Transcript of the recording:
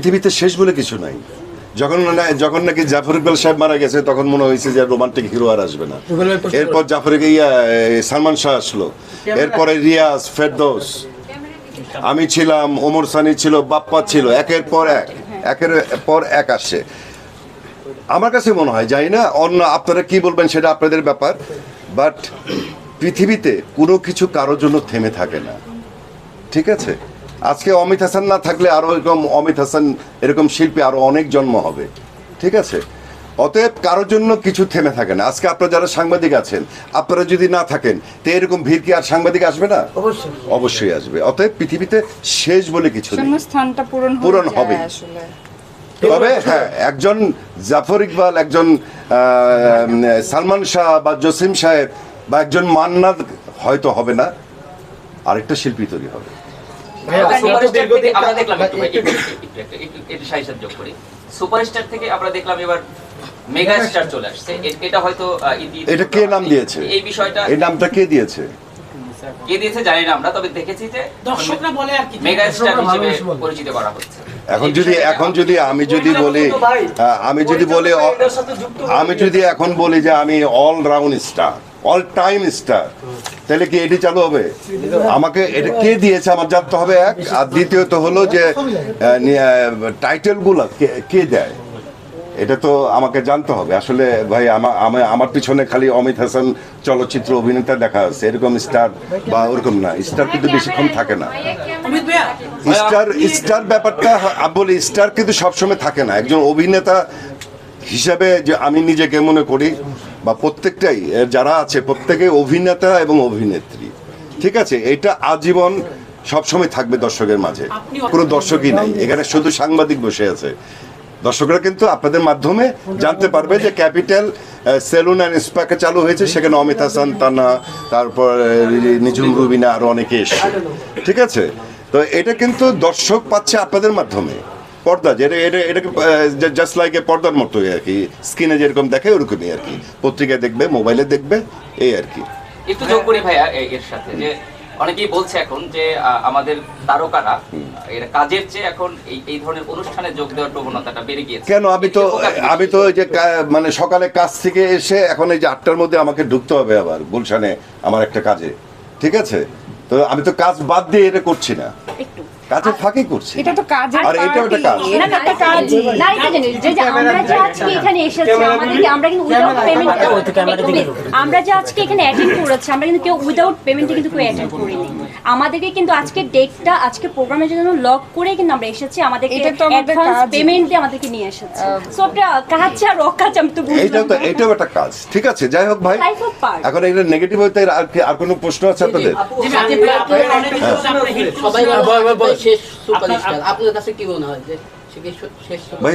পৃথিবীতে শেষ বলে কিছু নাই। যখন যখন নাকি জাফর ইকবাল সাহেব মারা গেছে তখন মনে হয়েছে যে রোমান্টিক হিরো আর আসবে না। এরপর জাফর ইয়া সালমান শাহ আসলো। এরপরে রিয়াজ ফেরদৌস। আমি ছিলাম ওমর সানি ছিল বাপ্পা ছিল একের পর এক একের পর এক আসছে। আমার কাছে মনে হয় যাই না অন্য আপনারা কি বলবেন সেটা আপনাদের ব্যাপার বাট পৃথিবীতে কোনো কিছু কারোর জন্য থেমে থাকে না। ঠিক আছে? আজকে অমিত হাসান না থাকলে আরও এরকম অমিত হাসান এরকম শিল্পী আরও অনেক জন্ম হবে। ঠিক আছে? অতএব কারোর জন্য কিছু থেমে থাকে না। আজকে আপনারা যারা সাংবাদিক আছেন আপনারা যদি না থাকেন তো এরকম ভিড় কি আর সাংবাদিক আসবে না? অবশ্যই। অবশ্যই আসবে। অতএব পৃথিবীতে শেষ বলে কিছু নেই। পূরণ হবে। তবে হ্যাঁ একজন জাফর ইকবাল একজন সালমান শাহ বা জসিম সাহেব বা একজন মান্নাদ হয়তো হবে না। আরেকটা শিল্পী তৈরি হবে। আমরা দেখলাম একটু ভাই, একটু- একটু- একটু- একটু- একটু- একটু সাহিসাব যোগ করি। সুপারস্টার থেকে আমরা দেখলাম এবার মেগা স্টার চলে আসছে। এটা হয়তো এটা কে নাম দিয়েছে? এই বিষয়টা এই নামটা কে দিয়েছে? কে দিয়েছে জানি না আমরা তবে দেখেছি যে দর্শকরা বলে আর কি মেগা স্টার হিসেবে পরিচিত করা হচ্ছে। এখন যদি এখন যদি আমি যদি বলি আমি যদি বলি আমি যদি এখন বলি যে আমি all round star all time star তাহলে কি এটি চালু হবে? আমাকে এটা কে দিয়েছে? আমার জানতে হবে এক। আর দ্বিতীয়ত হলো যে টাইটেলগুলো কে দেয়? এটা তো আমাকে জানতে হবে। আসলে ভাই আমা- আমা- আমার পিছনে খালি অমিত হাসান চলচ্চিত্র অভিনেতা দেখা আছে। এরকম স্টার বা ওরকম না। স্টার কিন্তু বেশিক্ষণ থাকে না। স্টার স্টার ব্যাপারটা বলি স্টার কিন্তু সবসময় থাকে না। একজন অভিনেতা হিসাবে যে আমি নিজেকে মনে করি বা প্রত্যেকটাই যারা আছে প্রত্যেকে অভিনেতা এবং অভিনেত্রী। ঠিক আছে? এটা আজীবন সবসময় থাকবে দর্শকের মাঝে। কোনো দর্শকই নাই। এখানে শুধু সাংবাদিক বসে আছে। দর্শকরা কিন্তু আপনাদের মাধ্যমে জানতে পারবে যে ক্যাপিটাল সেলুন অ্যান্ড স্পাকে চালু হয়েছে। সেখানে অমিত হাসান তানা তারপর নিজুম রুবিনা আরও অনেকে এসছে। ঠিক আছে? তো এটা কিন্তু দর্শক পাচ্ছে আপনাদের মাধ্যমে। পর্দা যেটা এটা এটাকে জাস্ট লাইক এ পর্দার মতোই আর কি। স্ক্রিনে যেরকম দেখে ওরকমই আর কি। পত্রিকায় দেখবে মোবাইলে দেখবে এই আর কি। একটু যোগ করি ভাইয়া এর সাথে যে অনেকেই বলছে এখন যে আমাদের তারকারা এর কাজের চেয়ে এখন এই এই ধরনের অনুষ্ঠানে যোগ দেওয়ার প্রবণতাটা বেড়ে গিয়েছে। কেন? আমি তো? আমি তো যে মানে সকালে কাজ থেকে এসে এখন এই যে আটটার মধ্যে আমাকে ঢুকতে হবে আবার গুলশানে আমার একটা কাজে। ঠিক আছে? তো আমি তো কাজ বাদ দিয়ে এটা করছি না। একটু। কাজের ফাঁকি করছি এটা তো কাজের আর এটাও একটা কাজ। party, এটা তো একটা কাজই না এটা জিনিস যে যে আমরা যে আজকে এখানে এসেছি আমাদেরকে আমরা কিন্তু উইদাউট পেমেন্ট আমরা যে আজকে এখানে অ্যাটেন্ড করেছি আমরা কিন্তু কেউ উইদাউট পেমেন্টে কিন্তু কেউ অ্যাটেন্ড করিনি আমাদেরকে কিন্তু আজকে ডেটটা আজকে প্রোগ্রামের জন্য লক করে কিন্তু আমরা এসেছি আমাদেরকে এটা তো আমাদের অ্যাডভান্স। পেমেন্ট দিয়ে আমাদেরকে নিয়ে এসেছি সো একটা কাজ আর অকাজ আমি তো বুঝলাম এইটাও তো এটাও একটা কাজ ঠিক আছে যাই হোক ভাই. এখন এটা নেগেটিভ হইতে আর কি- আর কোনো প্রশ্ন আছে আপনাদের শেষ সুপারস্টার। আপনার কাছে কি মনে হয় যে সে কি শেষ ভাই